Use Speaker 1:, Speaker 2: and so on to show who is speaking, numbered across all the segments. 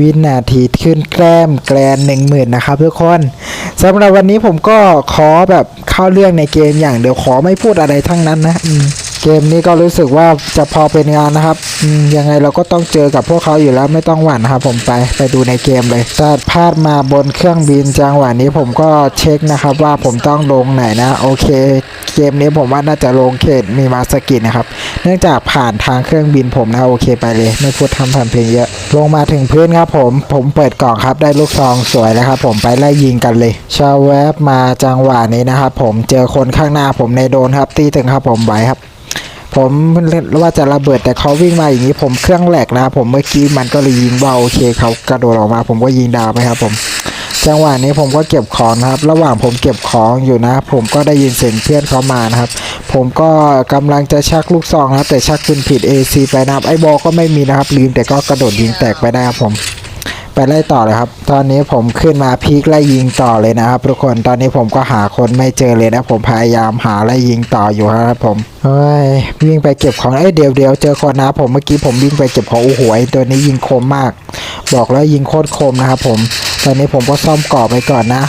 Speaker 1: วินาทีขึ้นแกล้มแกลนหนึ่งหมื่นนะครับทุกคนสำหรับวันนี้ผมก็ขอแบบเข้าเรื่องในเกมอย่างเดียวขอไม่พูดอะไรทั้งนั้นนะอืม เกมนี้ก็รู้สึกว่าจะพอเป็นงานนะครับยังไงเราก็ต้องเจอกับพวกเขาอยู่แล้วไม่ต้องหวั่นนะครับ ผมไปไปดูในเกมเลยถ้าพลาดมาบนเครื่องบินจังหวะนี้ผมก็เช็คนะครับว่าผมต้องลงไหนนะโอเค เกมนี้ผมว่าน่าจะลงเขตมีมาสกินนะครับ เนื่องจากผ่านทางเครื่องบินผมนะโอเคไปเลย ไม่พูดทำทำเพลงเยอะ ลงมาถึงพื้นครับผมผมเปิดกล่องครับได้ลูกซองสวยแล้วครับผมไปไล่ยิงกันเลยชาวแวบมาจังหวะนี้นะครับผมเจอคนข้างหน้าผมในโดนครับตีถึงครับผมไหวครับ ผมว่าจะระเบิดแต่เขาวิ่งมาอย่างนี้ผมเครื่องแหลกนะครับผมเมื่อกี้มันก็เลยยิงว่าโอเคเขากระโดดออกมา ผมก็ยิงดาวไปครับผมจังหวะนี้ผมก็เก็บของนะครับ ระหว่างผมเก็บของอยู่นะ ผมก็ได้ยินเสียงเพื่อนเขามานะครับ ผมก็กำลังจะชักลูกซองนะครับ แต่ชักปืนผิด AC ไปนะครับไอ้บอลก็ไม่มีนะครับลืมแต่ก็กระโดดยิงแตกไปได้ครับผม ไปไล่ต่อเลยครับ ตอนนี้ผมขึ้นมาพีคไล่ยิงต่อเลยนะครับทุกคนตอนนี้ผมก็หาคนไม่เจอเลยนะ ผมพยายามหาไล่ยิงต่ออยู่ครับผมเฮ้ยวิ่งไปเก็บของเอ้ยเดี๋ยวเดี๋ยวเจอคนนะผมเมื่อกี้ผมวิ่งไปเก็บของโอ้โหไอ้ตัวนี้ยิงคมมาก บอกแล้วยิงโคตรคมนะครับผม ตอนนี้ผมก็ซ่อมกรอบไปก่อนนะ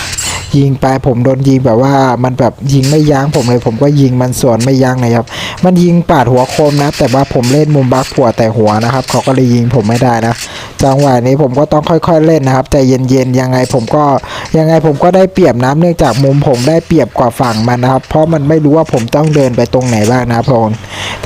Speaker 1: ยิงไปผมโดนยิงแบบว่ามันแบบยิงไม่ยั้งผมเลย ผมก็ยิงมันสวนไม่ยั้งเลยครับ มันยิงปาดหัวคมนะ แต่ว่าผมเล่นมุมบักผัวแต่หัวนะครับ เขาก็เลยยิงผมไม่ได้นะ จังหวะนี้ผมก็ต้องค่อยๆเล่นนะครับใจเย็นๆยังไงผมก็ยังไงผมก็ได้เปรียบนะเนื่องจากมุมผมได้เปรียบกว่าฝั่งมันนะครับ เพราะมันไม่รู้ว่าผมต้องเดินไปตรงไหนบ้างนะครับ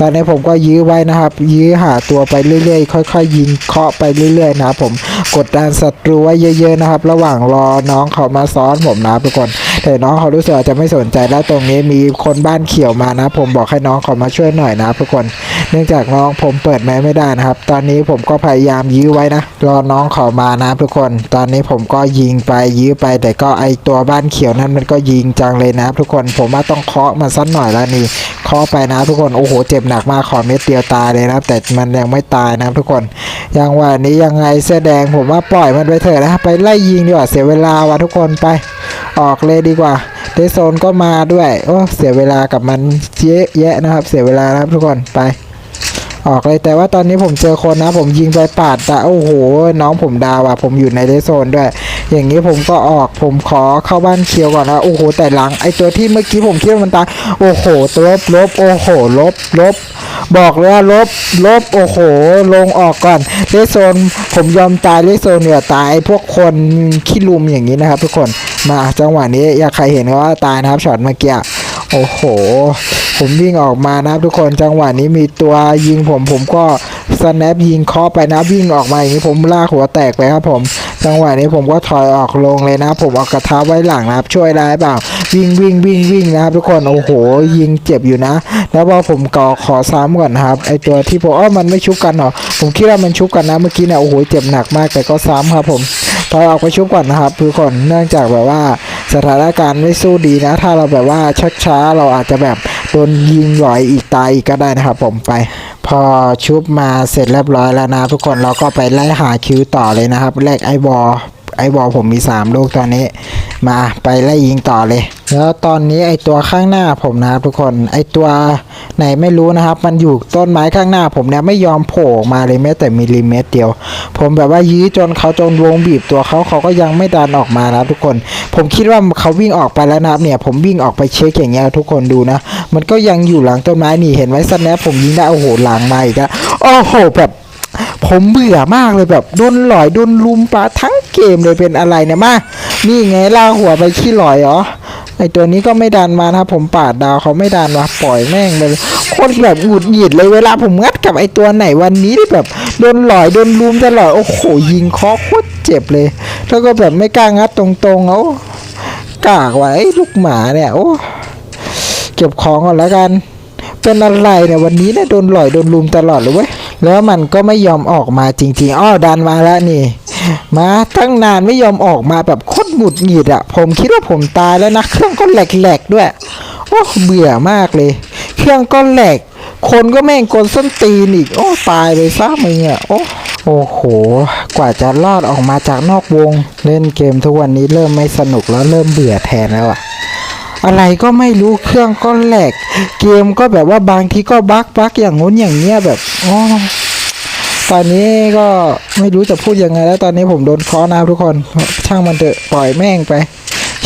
Speaker 1: ตอนนี้ผมก็ยื้อไว้นะครับ ยื้อหาตัวไปเรื่อยๆ ค่อย ๆ ยิงเคาะไปเรื่อยๆนะครับผมกดดันศัตรูไว้เยอะ ๆนะครับ ระหว่างรอน้องเขามาซ้อนผมนะครับทุกคนแต่น้องเขารู้สึกว่าจะไม่สนใจแล้วตรงนี้มีคนบ้านเขียวมานะ ผมบอกให้น้องเขามาช่วยหน่อยนะทุกคน เนื่องจากน้องผมเปิดแม้ไม่ได้นะครับ ตอนนี้ผมก็พยายามยื้อไว้นะรอน้องเขามานะทุกคน ตอนนี้ผมก็ยิงไปยื้อไป แต่ก็ไอตัวบ้านเขียวนั้นมันก็ยิงจังเลยนะทุกคนผมว่าต้องเคาะมันสักหน่อยแล้วนี่เคาะไปนะทุกคนโอ้โหเจ็บหนักมากขอเม็ดเดียวตายเลยนะแต่มันยังไม่ตายนะทุกคนยังว่านี้ยังไงเสื้อแดงผมว่าปล่อยมันไปเถอะนะไปไล่ยิงดีกว่าเสียเวลาว่ะทุกคนไป ออกเลยดีกว่าเดซโซนก็มาด้วย โอ้เสียเวลากับมันเยอะแยะนะครับ เสียเวลานะครับทุกคนไป ออกเลยแต่ว่าตอนนี้ผมเจอคนนะ ผมยิงไปปาดแต่โอ้โห น้องผมดาวอะ ผมอยู่ในเดซโซนด้วย อย่างนี้ผมก็ออกผมขอเข้าบ้านเคียวก่อนนะโอ้โห แต่หลังไอตัวที่เมื่อกี้ผมคิดว่ามันตายโอ้โหลบลบโอ้โหลบลบ บอกเลยว่าลบลบโอ้โห ลงออกก่อนเลสโซน ผมยอมตายเลสโซนเนี่ยตายพวกคนขี้ลุมอย่างนี้นะครับ ทุกคนมาจังหวะนี้อยากใครเห็นว่าตายนะครับช็อตเมื่อกี้ โอ้โห ผมวิ่งออกมานะครับทุกคนจังหวะนี้มีตัวยิงผมผมก็สแนปยิงเคาะไปนะวิ่งออกมาอย่างนี้ผมลากหัวแตกไปครับผม จังหวะนี้ผมก็ถอยออกลงเลยนะ ผมเอากระทะไว้หลังนะครับ ช่วยได้เปล่าวิ่งวิ่งวิ่งวิ่งนะครับทุกคนโอ้โห ยิงเจ็บอยู่นะ แล้วพอผมก็ขอซ้ำก่อนนะครับไอตัวที่ผมอ้อมันไม่ชุบกันเหรอผมคิดว่ามันชุบกันนะเมื่อกี้เนี่ยโอ้โหเจ็บหนักมากแต่ก็ซ้ำครับผมถอยออกไปชุบก่อนนะครับทุกคนเนื่องจากแบบว่า สถานการณ์ไม่สู้ดีนะ ถ้าเราแบบว่าชักช้าเราอาจจะแบบโดนยิงหลอยอีกตายอีกก็ได้นะครับผมไป พอชุบมาเสร็จเรียบร้อยแล้วนะ ทุกคนเราก็ไปไล่หาคิวต่อเลยนะครับแรกไอบอไอบอผมมี 3 ลูกตอนนี้ มาไปไล่ยิงต่อเลย แล้วตอนนี้ไอตัวข้างหน้าผมนะครับทุกคนไอตัวไหนไม่รู้นะครับ มันอยู่ต้นไม้ข้างหน้าผมเนี่ยไม่ยอมโผล่มาเลยแม้แต่มิลลิเมตรเดียว ผมแบบว่ายื้อจนเขาจนวงบีบตัวเขาเขาก็ยังไม่ดันออกมานะครับทุกคน ผมคิดว่าเขาวิ่งออกไปแล้วนะครับเนี่ยผมวิ่งออกไปเช็คอย่างเงี้ยทุกคนดูนะ มันก็ยังอยู่หลังต้นไม้นี่เห็นไหมสแนปผมยิงได้โอ้โหหลังมาอีกแล้วโอ้โหแบบผมเบื่อมากเลยแบบโดนหลอยโดนลุมปะทั้งเกมเลยเป็นอะไรเนี่ยมา นี่ไงล่าหัวไปขี้หลอยเหรอ ไอตัวนี้ก็ไม่ดันมานะครับผมปาดดาวเขาไม่ดันวะปล่อยแม่งไปเลยโคตรแบบหงุดหงิดเลยเวลาผมงัดกับไอตัวไหนวันนี้ที่แบบโดนหลอยโดนลุมตลอดโอ้โหยิงคอโคตรเจ็บเลย แล้วก็แบบไม่กล้างัดตรงๆเอากากว่ะไอ้ลูกหมาเนี่ยโอ้เก็บของก่อนแล้วกัน เป็นอะไรเนี่ยวันนี้เนี่ยโดนหลอยโดนลุมตลอดเลยเว้ย แล้วมันก็ไม่ยอมออกมาจริงๆอ้อดันมาแล้วนี่ มาตั้งนานไม่ยอมออกมาแบบโคตรหงุดหงิดอะผมคิดว่าผมตายแล้วนะเครื่องก็แหลกๆด้วย โอ้เบื่อมากเลย เครื่องก็แหลก คนก็แม่งกลส้นตีนอีก โอ้ตายเลยซะมึงอะโอ้โอ้โห กว่าจะรอดออกมาจากนอกวง เล่นเกมทุกวันนี้เริ่มไม่สนุกแล้วเริ่มเบื่อแทนแล้วอะ อะไรก็ไม่รู้เครื่องก็แหลก เกมก็แบบว่าบางทีก็บั๊กบักอย่างงู้นอย่างเงี้ยแบบโอ้ตอนนี้ก็ไม่รู้จะพูดยังไงแล้วตอนนี้ผมโดนเคอนะครับทุกคน ช่างมันเถอะปล่อยแม่งไป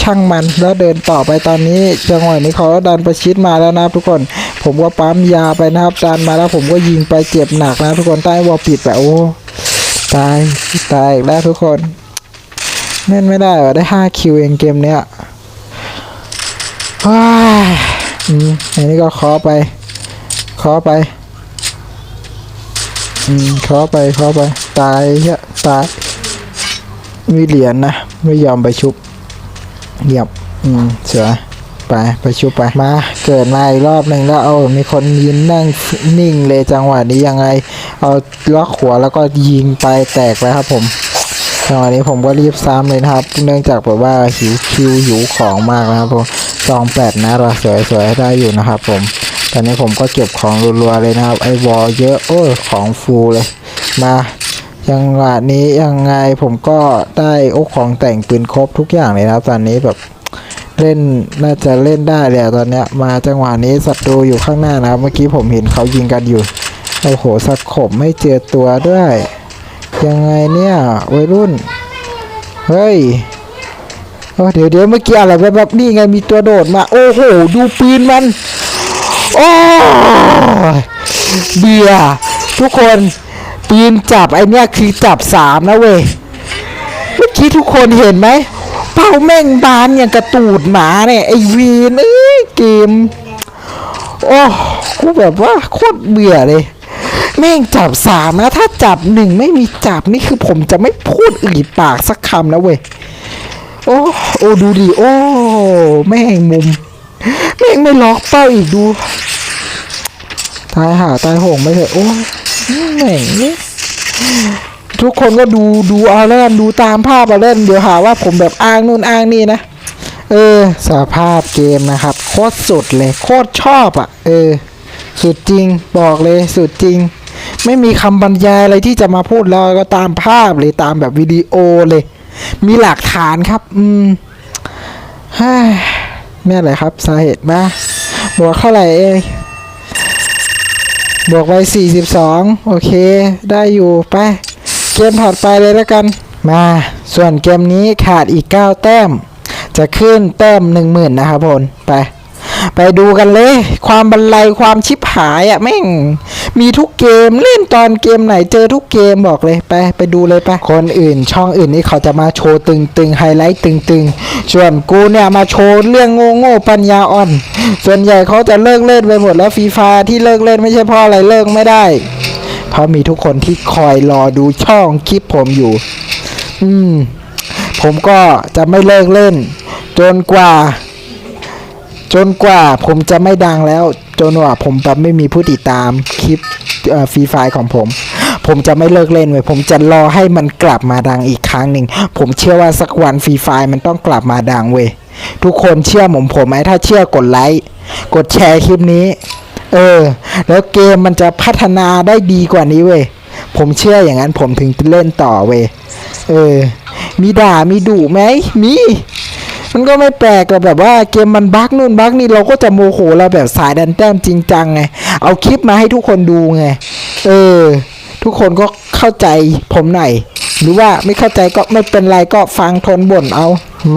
Speaker 1: ช่างมันแล้วเดินต่อไปตอนนี้จังหวะนี้เขาดันประชิดมาแล้วนะทุกคน ผมก็ปั๊มยาไปนะครับดันมาแล้วผมก็ยิงไปเจ็บหนักนะทุกคนใต้วอลปิดไปโอ้ตายตายอีกแล้วทุกคนเล่นไม่ได้วะได้ 5 คิวเองเกมเนี้ย อืมอันนี้ก็เคอไปเคอไป อืมเคาะไปเคาะไป ตายเหี้ยตาย มีเหรียญนะ ไม่ยอมไปชุบเงียบ อืมเสือไปไปชุบไปมา เกิดมาอีกรอบหนึ่งแล้วเอามีคนยืนนั่งนิ่งเลยจังหวะนี้ยังไง เอาล็อกหัวแล้วก็ยิงไปแตกไปครับผม จังหวะนี้ผมก็รีบซ้ำเลยนะครับ เนื่องจากแบบว่าหิวคิวหิวของมากนะครับผมซองแปดนะเราสวยๆได้อยู่นะครับผมตอนนี้ผมก็เก็บของรัวๆเลยนะครับ ไอ้วอลเยอะโอ้ยของฟูเลย มาจังหวะนี้ยังไงผมก็ได้โอ้ของแต่งปืนครบทุกอย่างเลยนะครับ ตอนนี้แบบเล่นน่าจะเล่นได้เลยตอนเนี้ยมาจังหวะนี้ศัตรูอยู่ข้างหน้านะครับ เมื่อกี้ผมเห็นเขายิงกันอยู่โอ้โหสะขบไม่เจอตัวด้วย ยังไงเนี่ยวัยรุ่น เฮ้ยเออเดี๋ยวเดี๋ยวเมื่อกี้อะไรแบบนี่ไงมีตัวโดดมา โอ้โห ดูปืนมัน โอ้เบียทุกคนปืนจับไอเนี้ยคือจับสามนะเว้ยเมื่อกี้ทุกคนเห็นไหม เป้าแม่งบานอย่างกระตูดหมาเนี่ย ไอวีนเอ้ยเกม โอ้กูแบบว่าโคตรเบื่อเลย แม่งจับสามนะ ถ้าจับหนึ่งไม่มีจับนี่คือผมจะไม่พูดอื่นปากสักคำนะเว้ย โอ้โอ้ดูดิโอ้แม่งมุม แม่งไม่ล็อกเป้าอีกดูตายหาตายโหงไม่เถอะโอ้แม่งนี่ทุกคนก็ดูดูเอาแล้วกันดูตามภาพเอาเล่นเดี๋ยวหาว่าผมแบบอ้างนู่นอ้างนี่นะ เออสภาพเกมนะครับ โคตรสุดเลย โคตรชอบอะ เออ สุดจริงบอกเลยสุดจริง ไม่มีคำบรรยายอะไรที่จะมาพูดแล้วก็ตามภาพเลยตามแบบวิดีโอเลย มีหลักฐานครับ อืมฮ่าเนี่ยแหละครับสาเหตุมาบวกเท่าไหร่เองบวกไป42 โอเค ได้อยู่ไป เกมถัดไปเลยแล้วกัน มา ส่วนเกมนี้ขาดอีก 9 แต้ม จะขึ้นแต้ม 10,000 นะครับผมไป ไปดูกันเลย ความบันไลความชิบหายอะ่ะแม่ง มีทุกเกมเล่นตอนเกมไหนเจอทุกเกมบอกเลยไปไปดูเลยไปคนอื่น ช่องอื่นนี่เขาจะมาโชว์ตึงตึงไฮไลท์ตึงตึงส่วนกูเนี่ยมาโชว์เรื่องโง่โง่ปัญญาอ่อน ส่วนใหญ่เขาจะเลิกเล่นไปหมดแล้วฟีฟาที่เลิกเล่นไม่ใช่เพราะอะไรเลิกไม่ได้ เพราะมีทุกคนที่คอยรอดูช่องคลิปผมอยู่ อืม ผมก็จะไม่เลิกเล่น จนกว่า จนกว่าผมจะไม่ดังแล้ว จนกว่าผมแบบไม่มีผู้ติดตามคลิปฟรีไฟของผม ผมจะไม่เลิกเล่นเว้ยผมจะรอให้มันกลับมาดังอีกครั้งหนึ่งผมเชื่อว่าสักวันฟรีไฟมันต้องกลับมาดังเว้ยทุกคนเชื่อผมผมไหมถ้าเชื่อกดไลค์กดแชร์คลิปนี้ เออ แล้วเกมมันจะพัฒนาได้ดีกว่านี้เว้ยผมเชื่ออย่างนั้นผมถึงเล่นต่อเว้ยเออ มีด่ามีดุไหมมี มันก็ไม่แปลกหรอกแบบว่าเกมมันบั๊กนู่นบั๊กนี่เราก็จะโมโหเราแบบสายดันแต้มจริงจังไง เอาคลิปมาให้ทุกคนดูไง เออ ทุกคนก็เข้าใจผมหน่อยหรือว่าไม่เข้าใจก็ไม่เป็นไรก็ฟังทนบ่นเอา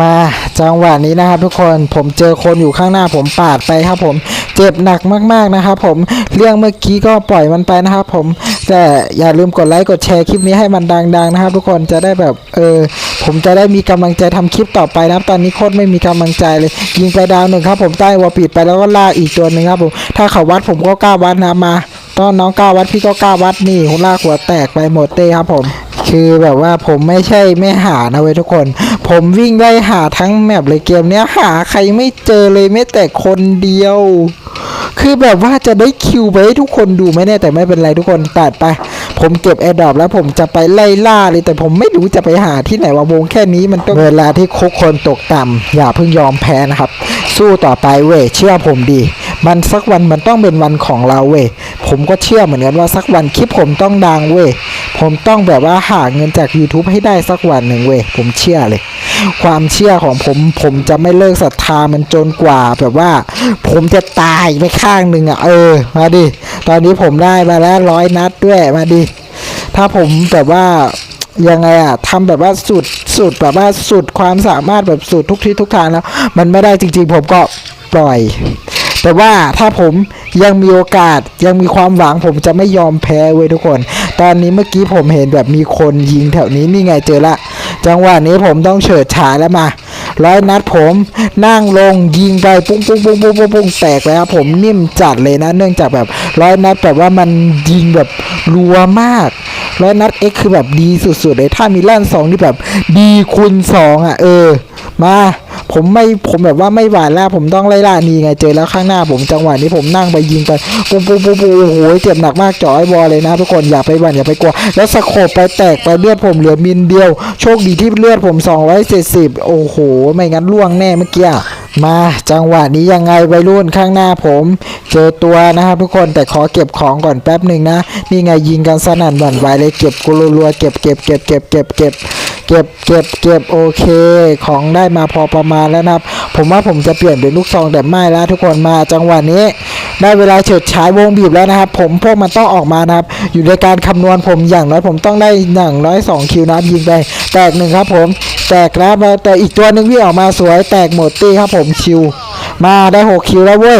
Speaker 1: มาจังหวะนี้นะครับทุกคนผมเจอคนอยู่ข้างหน้าผมปาดไปครับผม เจ็บหนักมากๆนะครับผมเรื่องเมื่อกี้ก็ปล่อยมันไปนะครับผมแต่อย่าลืมกดไลค์กดแชร์คลิปนี้ให้มันดังๆนะครับ ทุกคนจะได้แบบเออผมจะได้มีกำลังใจทำคลิปต่อไปนะครับ ตอนนี้โคตรไม่มีกำลังใจเลยยิงไปดาวหนึ่งครับ ผมใต้วอปิดไปแล้วก็ลากอีกตัวหนึ่งครับผมถ้าเขาวัดผมก็กล้าวัดนะมาตอนน้องกล้าวัดพี่ก็กล้าวัดนี่หัวลากหัวแตกไปหมดเต้ครับผมคือแบบว่าผมไม่ใช่ไม่หานะเว้ยทุกคน ผมวิ่งได้หาทั้งแมปเลยเกมเนี้ยหาใครไม่เจอเลยแม้แต่คนเดียว คือแบบว่าจะได้คิวไปให้ทุกคนดูไหมเนี่ยแต่ไม่เป็นไรทุกคนตัดไป ผมเก็บแอร์ดรอปแล้วผมจะไปไล่ล่าเลย แต่ผมไม่รู้จะไปหาที่ไหนว่าวงแค่นี้มันเวลาที่คุกคนตกต่ำอย่าเพิ่งยอมแพ้นะครับ สู้ต่อไปเว้ยเชื่อผมดี มันสักวันมันต้องเป็นวันของเราเว้ยผมก็เชื่อเหมือนกันว่าสักวันคลิปผมต้องดังเว้ยผมต้องแบบว่าหาเงินจาก YouTube ให้ได้สักวันหนึ่งเว้ยผมเชื่อเลย ความเชื่อของผมผมจะไม่เลิกศรัทธามันจนกว่าแบบว่า ผมจะตายไปข้างหนึ่งอะเออมาดิตอนนี้ผมได้มาแล้วร้อยนัดด้วยมาดิถ้าผมแบบว่ายังไงอะทำแบบว่าสุดสุดแบบว่าสุดความสามารถแบบสุดทุกที่ทุกทางแล้ว มันไม่ได้จริงๆ ผมก็ปล่อย แต่ว่าถ้าผมยังมีโอกาสยังมีความหวังผมจะไม่ยอมแพ้เว้ยทุกคน ตอนนี้เมื่อกี้ผมเห็นแบบมีคนยิงแถวนี้นี่ไงเจอละ จังหวะนี้ผมต้องเฉิดฉายแล้วมา ร้อยนัดผมนั่งลงยิงไปปุ้งปุ้งปุ้งปุ้งปุ้งปุ้งแตกเลยครับผมนิ่มจัดเลยนะ เนื่องจากแบบร้อยนัดแบบว่ามันยิงแบบรัวมากร้อยนัด X คือแบบดีสุดๆเลย ถ้ามีลั่นสองนี่แบบดีคูณสองอะ เออ มา ผมไม่ผมแบบว่าไม่หวานแล้วผมต้องไล่ล่านี่ไงเจอแล้วข้างหน้าผมจังหวะนี้ผมนั่งไปยิงไปปุ้งปุ้งปุ้งปุ้งโอ้โหเจ็บหนักมากจ่อไอ้บอลเลยนะทุกคนอย่าไปหวั่นอย่าไปกลัว แล้วสโคบไปแตกไปเลือดผมเหลือมินเดียว โชคดีที่เลือดผม270โอ้โห ไม่งั้นล่วงแน่เมื่อกี้มาจังหวะนี้ยังไงวัยรุ่นข้างหน้าผม เจอตัวนะครับทุกคนแต่ขอเก็บของก่อนแป๊บหนึ่งนะ นี่ไงยิงกันสนั่นหวั่นไหวเลยเก็บกุรัวๆเก็บเก็บเก็บเก็บเก็บเก็บ เก็บเก็บเก็บโอเค ของได้มาพอประมาณแล้วนะครับ ผมว่าผมจะเปลี่ยนเป็นลูกซองแต่ไม่แล้วทุกคนมาจังหวะนี้ ได้เวลาเฉิดฉายวงบีบแล้วนะครับ ผมพวกมันต้องออกมานะครับ อยู่ในการคำนวณผมอย่างน้อยผมต้องได้อย่างน้อย2คิวนะครับยิงไปแตกหนึ่งครับผมแตกแล้วแต่อีกตัวหนึ่งวิ่งออกมาสวยแตกหมดตี้ครับผมคิว มาได้ 6 คิวแล้วเว้ย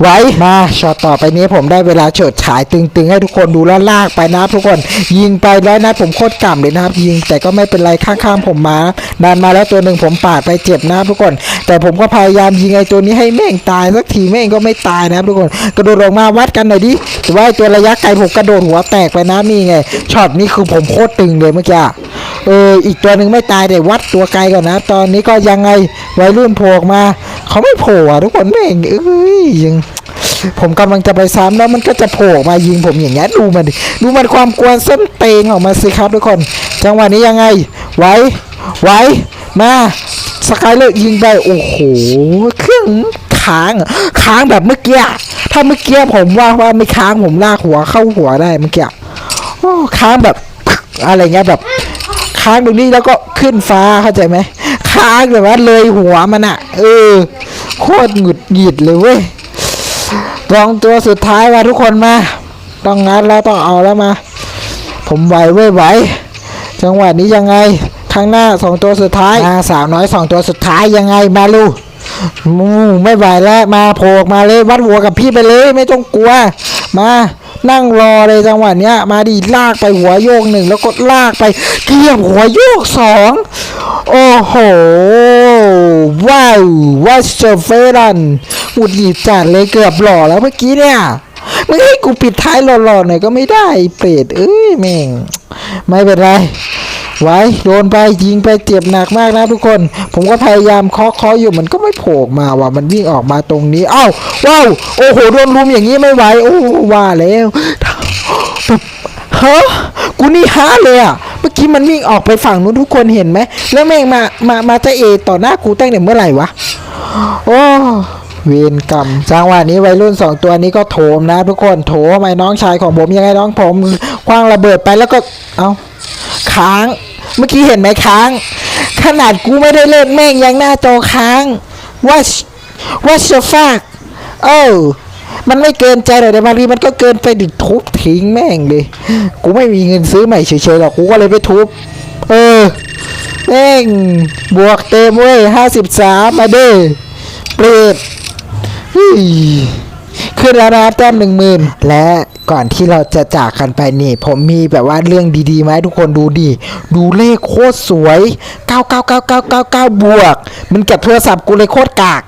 Speaker 1: ไว้มาช็อตต่อไปนี้ผมได้เวลาเฉิดฉายตึงๆ ให้ทุกคนดูแล้วลากไปนะทุกคน ยิงไปแล้วนะผมโคตรกล่ำเลยนะครับ ยิงแต่ก็ไม่เป็นไรข้างๆผมมาดันมาแล้วตัวหนึ่งผมปาดไปเจ็บนะครับทุกคน แต่ผมก็พยายามยิงไอ้ตัวนี้ให้แม่งตายสักทีแม่งก็ไม่ตายนะครับทุกคนกระโดดลงมาวัดกันหน่อยดิ แต่ว่าไอ้ตัวระยะไกลผมกระโดดหัวแตกไปนะนี่ไงช็อตนี้คือผมโคตรตึงเลยเมื่อกี้เอออีกตัวหนึ่งไม่ตายแต่วัดตัวไกลก่อนนะ ตอนนี้ก็ยังไงวัยรุ่นโผล่มา เขาไม่โผล่อะทุกคนแม่งเอ้ยยังผมกำลังจะไปซ้ำแล้วมันก็จะโผล่มายิงผมอย่างเงี้ยดูมันดิดูมันความกวนเส้นเตงออกมาสิครับทุกคน จังหวะนี้ยังไง ไว้ไว้มาสกายเลอร์ยิงไปโอ้โหเครื่องค้างค้างแบบเมื่อกี้ ถ้าเมื่อกี้ผมว่าว่าไม่ค้างผมลากหัวเข้าหัวได้เมื่อกี้โอ้ค้างแบบอะไรเงี้ยแบบ ค้างตรงนี้แล้วก็ขึ้นฟ้าเข้าใจไหมค้างแบบว่าเลยหัวมันอะเออ โคตรหงุดหงิดเลยเว้ยลองตัวสุดท้ายมาทุกคนมา ต้องงัดแล้วต้องเอาแล้วมา ผมไหวเว้ยไหวจังหวะนี้ยังไงข้างหน้าสองตัวสุดท้ายมาสาวน้อยสองตัวสุดท้ายยังไงมาลู มูไม่ไหวแล้วมาโผล่ออกมาเลยวัดหัวกับพี่ไปเลย ไม่ต้องกลัว มานั่งรอเลยจังหวะเนี้ย มาดิลากไปหัวโยกหนึ่งแล้วก็ลากไปเกี่ยวหัวโยกสองโอ้โห ว้าวว่าเซอร์เฟรันหุดหงิดจัดเลยเกือบหล่อแล้วเมื่อกี้เนี่ยมึงให้กูปิดท้ายหล่อๆหน่อยก็ไม่ได้เปรตเอ้ยแม่ง ไม่เป็นไร ไว้โดนไปยิงไปเจ็บหนักมากนะทุกคน ผมก็พยายามเคาะเคาะอยู่มันก็ไม่โผล่มาว่ะมันวิ่งออกมาตรงนี้อ้าวว้าวโอ้โหโดนรุมอย่างนี้ไม่ไหวโอ้ว่าแล้วแบบฮะกูนี่ฮาเลยอะเมื่อกี้มันวิ่งออกไปฝั่งนู้นทุกคนเห็นไหมแล้วแม่งมามามาจะเอต่อหน้ากูตั้งแต่เมื่อไหร่วะโอ้เวรกรรมจังหวะนี้วัยรุ่นสองตัวนี้ก็โถมนะ ทุกคนโถมไอ้น้องชายของผมยังไงน้องผมคว้างระเบิดไปแล้วก็เอ้าค้าง เมื่อกี้เห็นไหมค้าง ขนาดกูไม่ได้เล่นแม่งยังหน้าจอค้างว่าว่าเชฟากเออมันไม่เกินใจหรอกแต่บางทีมันก็เกินไปดิทุบทิ้งแม่งเลยกูไม่มีเงินซื้อใหม่เฉยๆหรอกกูก็เลยไปทุบ เออแม่งบวกเต็มเว้ยห้าสิบสามมาเด้เปรตเฮ้ย ขึ้นแล้วนะครับแต้มหนึ่งหมื่นและก่อนที่เราจะจากกันไปนี่ ผมมีแบบว่าเรื่องดีๆไหมทุกคนดูดิดูเลขโคตรสวย 99999 9บวก มันเก็บโทรศัพท์กูเลยโคตรกาก